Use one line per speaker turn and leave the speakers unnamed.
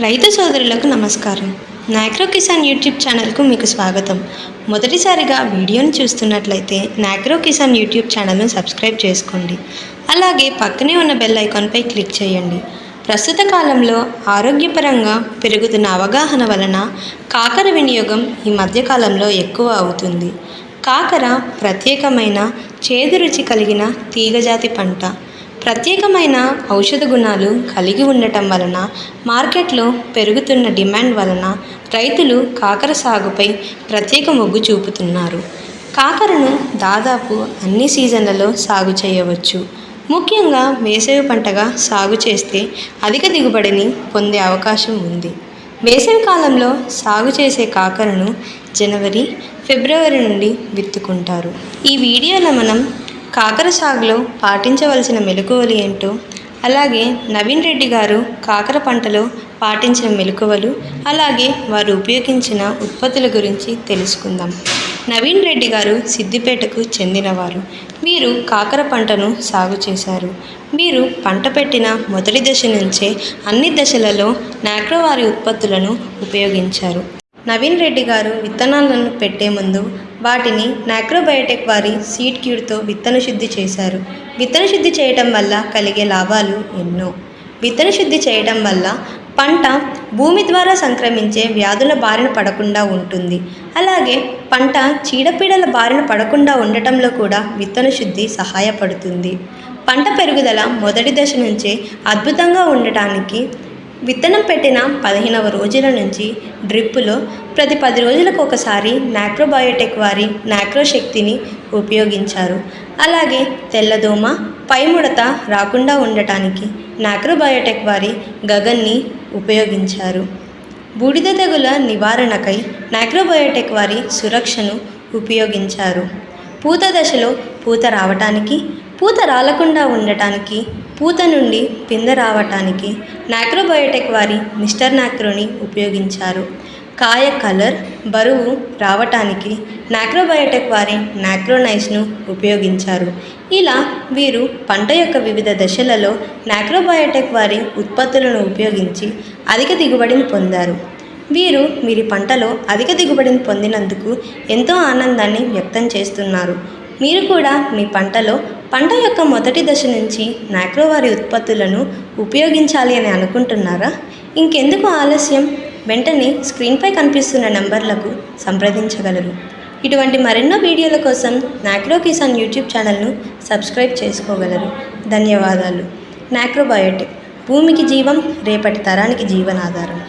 రైతు సోదరులకు నమస్కారం. నాక్రో కిసాన్ యూట్యూబ్ ఛానల్కు మీకు స్వాగతం. మొదటిసారిగా వీడియోను చూస్తున్నట్లయితే నాక్రో కిసాన్ యూట్యూబ్ ఛానల్ను సబ్స్క్రైబ్ చేసుకోండి. అలాగే పక్కనే ఉన్న బెల్ ఐకాన్పై క్లిక్ చేయండి. ప్రస్తుత కాలంలో ఆరోగ్యపరంగా పెరుగుతున్న అవగాహన వలన కాకర వినియోగం ఈ మధ్యకాలంలో ఎక్కువ అవుతుంది. కాకర ప్రత్యేకమైన చేదు రుచి కలిగిన తీగజాతి పంట. ప్రత్యేకమైన ఔషధ గుణాలు కలిగి ఉండటం వలన మార్కెట్లో పెరుగుతున్న డిమాండ్ వలన రైతులు కాకర సాగుపై ప్రత్యేక మొగ్గు చూపుతున్నారు. కాకరను దాదాపు అన్ని సీజన్లలో సాగు చేయవచ్చు. ముఖ్యంగా వేసవి పంటగా సాగు చేస్తే అధిక దిగుబడిని పొందే అవకాశం ఉంది. వేసవి కాలంలో సాగు చేసే కాకరను జనవరి ఫిబ్రవరి నుండి విత్తుకుంటారు. ఈ వీడియోలో మనం కాకర సాగులో పాటించవలసిన మెలకువలు ఏంటో అలాగే నవీన్ రెడ్డి గారు కాకర పంటలో పాటించిన మెలకువలు అలాగే వారు ఉపయోగించిన ఉత్పత్తుల గురించి తెలుసుకుందాం. నవీన్ రెడ్డి గారు సిద్దిపేటకు చెందినవారు. వీరు కాకర పంటను సాగు చేశారు. వీరు పంట పెట్టిన మొదటి దశ నుంచే అన్ని దశలలో నాక్రోవారి ఉత్పత్తులను ఉపయోగించారు. నవీన్ రెడ్డి గారు విత్తనాలను పెట్టే ముందు వాటిని నాక్రోబయోటెక్ వారి సీడ్ క్యూర్తో విత్తన శుద్ధి చేశారు. విత్తన శుద్ధి చేయటం వల్ల కలిగే లాభాలు ఎన్నో. విత్తన శుద్ధి చేయటం వల్ల పంట భూమి ద్వారా సంక్రమించే వ్యాధుల బారిన పడకుండా ఉంటుంది. అలాగే పంట చీడపీడల బారిన పడకుండా ఉండటంలో కూడా విత్తన శుద్ధి సహాయపడుతుంది. పంట పెరుగుదల మొదటి దశ నుంచే అద్భుతంగా ఉండటానికి విత్తనం పెట్టిన పదిహేనవ రోజుల నుంచి డ్రిప్పులో ప్రతి పది రోజులకు ఒకసారి నాక్రోబయోటెక్ వారి నాక్రో శక్తిని ఉపయోగించారు. అలాగే తెల్లదోమ పైముడత రాకుండా ఉండటానికి నాక్రోబయోటెక్ వారి గగన్ని ఉపయోగించారు. బూడిద తెగుల నివారణకై నాక్రోబయోటెక్ వారి సురక్షను ఉపయోగించారు. పూత దశలో పూత రావటానికి పూత రాలకుండా ఉండటానికి పూత నుండి పింద రావటానికి నాక్రోబయోటిక్ వారి మిస్టర్ నాక్రోని ఉపయోగించారు. కాయ కలర్ బరువు రావటానికి నాక్రోబయోటిక్ వారి నాక్రోనైస్ను ఉపయోగించారు. ఇలా వీరు పంట యొక్క వివిధ దశలలో నాక్రోబయోటిక్ వారి ఉత్పత్తులను ఉపయోగించి అధిక దిగుబడిని పొందారు. వీరు వీరి పంటలో అధిక దిగుబడిని పొందినందుకు ఎంతో ఆనందాన్ని వ్యక్తం చేస్తున్నారు. మీరు కూడా మీ పంటలో పంట యొక్క మొదటి దశ నుంచి నాక్రోవారి ఉత్పత్తులను ఉపయోగించాలి అని అనుకుంటున్నారా? ఇంకెందుకు ఆలస్యం? వెంటనే స్క్రీన్పై కనిపిస్తున్న నంబర్లకు సంప్రదించగలరు. ఇటువంటి మరెన్నో వీడియోల కోసం నాక్రో కిసాన్ యూట్యూబ్ ఛానల్ను సబ్స్క్రైబ్ చేసుకోగలరు. ధన్యవాదాలు. నాక్రోబయోటిక్ భూమికి జీవం రేపటి తరానికి జీవనాధారం.